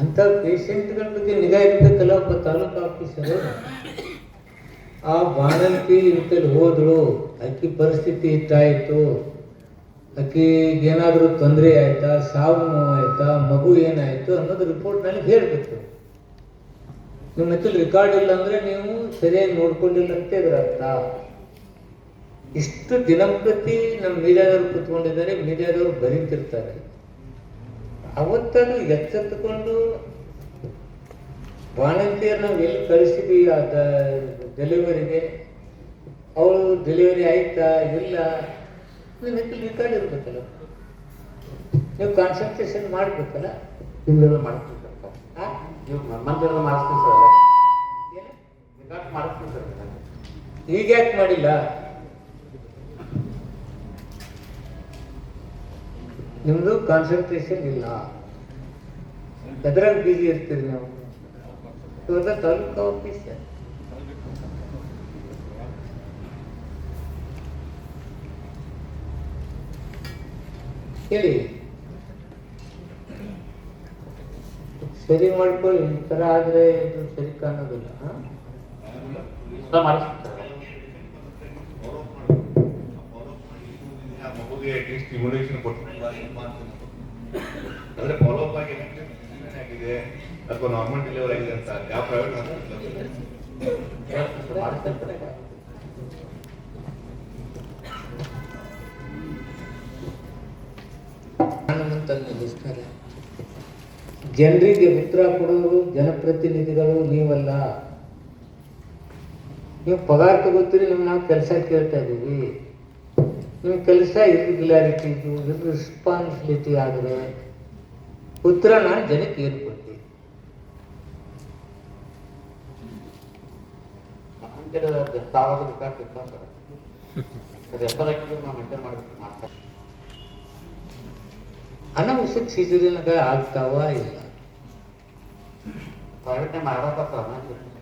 ಅಂತ ಪೇಷಂಟ್ಗಳ ಬಗ್ಗೆ ನಿಗಾ ಇರ್ಬೇಕಲ್ಲ ಒಬ್ಬ ತಾಲೂಕು ಆಫೀಸರು, ಆ ಬಾಣಂತಿ ಇಂತಲ್ಲಿ ಹೋದ್ರು, ಅಕ್ಕಿ ಪರಿಸ್ಥಿತಿ ಇಷ್ಟಾಯಿತು ಏನಾದರೂ ತೊಂದರೆ ಆಯ್ತಾ, ಸಾವು ಆಯ್ತಾ, ಮಗು ಏನಾಯಿತು ಅನ್ನೋದು ರಿಪೋರ್ಟ್ ನನಗೆ ಹೇಳಬೇಕು. ನಿಮ್ಮ ಹತ್ರ ರೆಕಾರ್ಡ್ ಇಲ್ಲ ಅಂದ್ರೆ ನೀವು ಸರಿಯಾಗಿ ನೋಡ್ಕೊಂಡಿಲ್ಲ ಅಂತ ಇದ್ರ ಇಷ್ಟು ದಿನಂಪ್ರತಿ ನಮ್ಮ ಮೀಡಿಯಾದವ್ರು ಕುತ್ಕೊಂಡಿದ್ದಾರೆ, ಮೀಡಿಯಾದವ್ರು ಬರೀತಿರ್ತಾರೆ. ಅವತ್ತದು ಎಚ್ಚೆತ್ತುಕೊಂಡು ವಾಲಂಟಿಯರ್ ನಾವು ಎಲ್ಲಿ ಕಳಿಸಿದ್ವಿ ಅದ ಡೆಲಿವರಿಗೆ ಅವಳು ಡೆಲಿವರಿ ಆಯ್ತಾ ಇಲ್ಲ? ರೆಕಾರ್ಡ್ ಇರ್ಬೇಕಲ್ಲ ನೀವು ಕಾನ್ಸಂಟ್ರೇಷನ್ ಮಾಡ್ಬೇಕಲ್ಲ? ಹಿಂದೆಲ್ಲ ಮಾಡ್ತೀವಿ ಸರ್. ನೀವು ಮಂದಿರ ಮಾಡಿಸ್ತೀನಿ ಸರ್. ಏನು? ರಿಕಾರ್ಡ್ ಮಾಡಿಸ್ತೀನಿ ಸರ್. ಈಗ ಯಾಕೆ ಮಾಡಿಲ್ಲ? ನಿಮ್ದು ಕಾನ್ಸಂಟ್ರೇಷನ್ ಇಲ್ಲ. ಎದ್ರಾಗ ಬಿಜಿ ಇರ್ತೀರಿ ನಾವು? ಇವಾಗ ತಾಲೂಕು ಆಫೀಸ್ ಹೇಳಿ. ಸರಿ ಮಾಡ್ಕೊಳ್ಳಿ, ಈ ಥರ ಆದರೆ ಸರಿ ಕಾಣೋದಿಲ್ಲ, ಹಾಂ? ಸರ್ ಅಟ್ಲೀಸ್ಟ್ ಸರ್ ಕೊಟ್ಟಿಲ್ಲ ಸ್ಟಿಮ್ಯುಲೇಷನ್ ಕೊಟ್ಟಿಲ್ಲ ಅಂದ್ರೆ ಫಾಲೋ ಆಗಿ ಆಗಿದೆ, ಅಥವಾ ನಾರ್ಮಲ್ ಡೆಲಿವರಿ ಆಗಿದೆ ಅಂತ ಯಾವ ಪ್ರೈವೇಟ್ ಹಾಸ್ಪಿಟಲ್ ನಿಲ್ಲಿಸ್ತಾರೆ ಜನರಿಗೆ ಉತ್ತರ ಕೊಡೋರು, ಜನಪ್ರತಿನಿಧಿಗಳು ನೀವಲ್ಲ. ನೀವು ಪಗಾರ ತಗೋತೀರಿ ನಿಮ್ಗೆ ನಾವು ಕೆಲಸ ಕೇಳ್ತಾ ಇದ್ದೀವಿ. ನಿಮ್ಮ ಕೆಲಸ ಇರ್ರೆಗ್ಯುಲಾರಿಟಿ ರೆಸ್ಪಾನ್ಸಿಬಿಲಿಟಿ ಆದರೆ ಉತ್ತರನ ಜನಕ್ಕೆ ಏನು ನಾವು ಮಾಡ್ತಾರೆ. ಅನಾವಶ್ಯಕ ಸೀಸರಿನಾಗ ಆಗ್ತಾವ ಇಲ್ಲ ಪ್ರೈವೇಟ್ ಟೈಮ್ ಸರ್